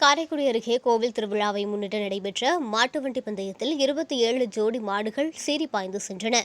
காரைக்குடி அருகே கோவில் திருவிழாவை முன்னிட்டு நடைபெற்ற மாட்டு வண்டி பந்தயத்தில் இருபத்தி ஏழு ஜோடி மாடுகள் சீறி பாய்ந்து சென்றன.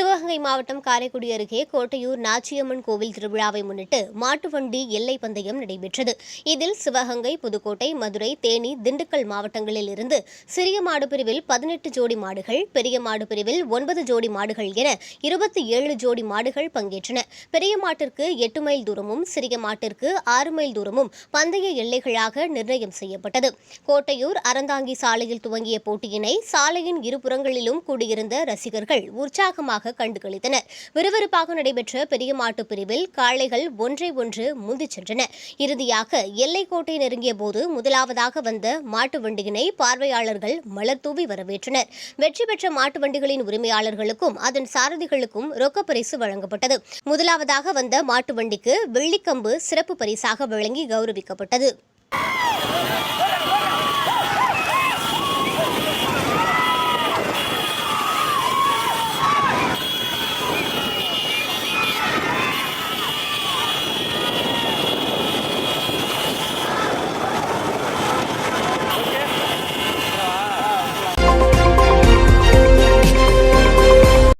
சிவகங்கை மாவட்டம் காரைக்குடி அருகே கோட்டையூர் நாச்சியம்மன் கோவில் திருவிழாவை முன்னிட்டு மாட்டு வண்டி எல்லை பந்தயம் நடைபெற்றது. இதில் சிவகங்கை புதுக்கோட்டை மதுரை தேனி திண்டுக்கல் மாவட்டங்களில் இருந்து சிறிய மாடு பிரிவில் பதினெட்டு ஜோடி மாடுகள் பெரிய மாடு பிரிவில் ஒன்பது ஜோடி மாடுகள் என இருபத்தி ஏழு ஜோடி மாடுகள் பங்கேற்றன. பெரிய மாட்டிற்கு எட்டு மைல் தூரமும் சிறிய மாட்டிற்கு ஆறு மைல் தூரமும் பந்தய எல்லைகளாக நிர்ணயம் செய்யப்பட்டது. கோட்டையூர் அறந்தாங்கி சாலையில் துவங்கிய போட்டியினை சாலையின் இருபுறங்களிலும் கூடியிருந்த ரசிகர்கள் உற்சாகமாக கண்டுகளித்தனர். விறுவிறுப்பாக நடைபெற்ற பெரிய மாட்டு பிரிவில் காளைகள் ஒன்றை ஒன்று முந்திச் சென்றன. இறுதியாக எல்லைக்கோட்டை நெருங்கிய போது முதலாவதாக வந்த மாட்டு வண்டியினை பார்வையாளர்கள் மலர் தூவி வரவேற்றனர். வெற்றி பெற்ற மாட்டு வண்டிகளின் உரிமையாளர்களுக்கும் அதன் சாரதிகளுக்கும் ரொக்க பரிசு வழங்கப்பட்டது. முதலாவதாக வந்த மாட்டு வண்டிக்கு வெள்ளிக்கம்பு சிறப்பு பரிசாக வழங்கி கௌரவிக்கப்பட்டது.